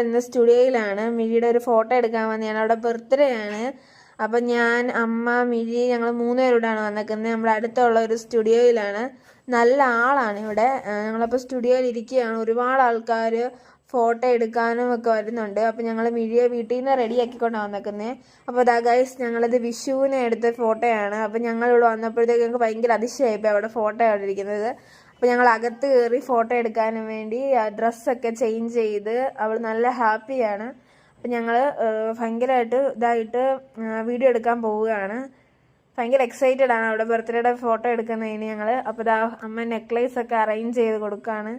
ഇന്ന് സ്റ്റുഡിയോയിലാണ് മിഴിയുടെ ഒരു ഫോട്ടോ എടുക്കാൻ വന്നതാണ് അവിടെ ബർത്ത്ഡേ ആണ്. അപ്പം ഞാൻ അമ്മ മിഴി ഞങ്ങൾ മൂന്നുപേരോടാണ് വന്നേക്കുന്നത് നമ്മുടെ അടുത്തുള്ള ഒരു സ്റ്റുഡിയോയിലാണ്. നല്ല ആളാണ് ഇവിടെ. ഞങ്ങളപ്പോൾ സ്റ്റുഡിയോയിൽ ഇരിക്കുകയാണ്. ഒരുപാട് ആൾക്കാർ ഫോട്ടോ എടുക്കാനും ഒക്കെ വരുന്നുണ്ട്. അപ്പം ഞങ്ങൾ മിഴിയെ വീട്ടിൽ നിന്ന് റെഡിയാക്കിക്കൊണ്ടാണ് വന്നേക്കുന്നത് അപ്പോൾ ദാ ഗൈസ് ഞങ്ങളിത് വിഷുവിനെ എടുത്ത ഫോട്ടോയാണ്. അപ്പം ഞങ്ങൾ ഇവിടെ വന്നപ്പോഴത്തേക്ക് ഞങ്ങൾക്ക് ഭയങ്കര അതിശയമായിപ്പോൾ അവിടെ ഫോട്ടോ അവിടെ ഇരിക്കുന്നത്. അപ്പോൾ ഞങ്ങൾ അകത്ത് കയറി ഫോട്ടോ എടുക്കാനും വേണ്ടി ഡ്രസ്സൊക്കെ ചേഞ്ച് ചെയ്ത് അവൾ നല്ല ഹാപ്പിയാണ് അപ്പം ഞങ്ങൾ ഭയങ്കരമായിട്ട് ഇതായിട്ട് വീഡിയോ എടുക്കാൻ പോവുകയാണ്. ഭയങ്കര എക്സൈറ്റഡ് ആണ് അവിടെ ബർത്ത്ഡേയുടെ ഫോട്ടോ എടുക്കുന്നതിന് ഞങ്ങൾ അപ്പോൾ ഇതാ അമ്മ നെക്ലേസ് ഒക്കെ അറേഞ്ച് ചെയ്ത് കൊടുക്കുകയാണ്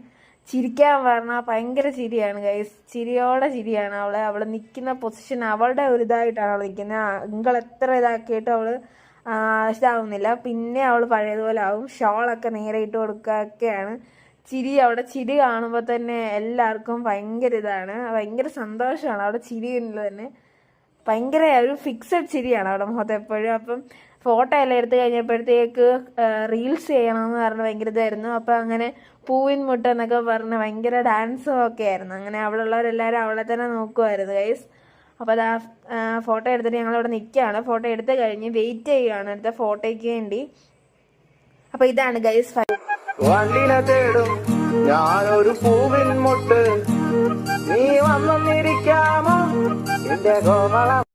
ചിരിക്കാൻ പറഞ്ഞാൽ ഭയങ്കര ചിരിയാണ് ഗൈസ് ചിരിയോടെ ചിരിയാണ് അവളെ. അവൾ നിൽക്കുന്ന പൊസിഷൻ അവളുടെ ഒരു ഇതായിട്ടാണ് അവൾ നിൽക്കുന്നത് നിങ്ങൾ എത്ര ഇതാക്കിയിട്ട് അവൾ ഇതാവുന്നില്ല. പിന്നെ അവൾ പഴയതുപോലെ ആവും. ഷോളൊക്കെ നേരെ ഇട്ട് കൊടുക്കുകയൊക്കെയാണ് ചിരി അവിടെ ചിരി കാണുമ്പോൾ തന്നെ എല്ലാവർക്കും ഭയങ്കര ഇതാണ്. ഭയങ്കര സന്തോഷമാണ് അവിടെ ചിരി തന്നെ. ഭയങ്കര ഒരു ഫിക്സഡ് ചിരിയാണ് അവിടെ മുഖത്ത് എപ്പോഴും. അപ്പം ഫോട്ടോ എല്ലാം എടുത്തു കഴിഞ്ഞപ്പോഴത്തേക്ക് റീൽസ് ചെയ്യണമെന്ന് പറഞ്ഞ് ഭയങ്കര ഇതായിരുന്നു. അപ്പം അങ്ങനെ പൂവിൻ മുട്ട എന്നൊക്കെ പറഞ്ഞ് ഭയങ്കര ഡാൻസും ഒക്കെ ആയിരുന്നു. അങ്ങനെ അവിടെ ഉള്ളവരെല്ലാവരും അവളെ തന്നെ നോക്കുമായിരുന്നു ഗൈസ് അപ്പോൾ അതാ ഫോട്ടോ എടുത്തിട്ട് ഞങ്ങളവിടെ നിൽക്കുകയാണ്. ഫോട്ടോ എടുത്ത് കഴിഞ്ഞ് വെയിറ്റ് ചെയ്യുകയാണ് അടുത്ത ഫോട്ടോയ്ക്ക് വേണ്ടി. അപ്പോൾ ഇതാണ് ഗൈസ് വണ്ടിനെ തേടും. ഞാനൊരു പൂവിൻ മുട്ട്. നീ വന്നിരിക്കാമോ? എന്റെ കോമള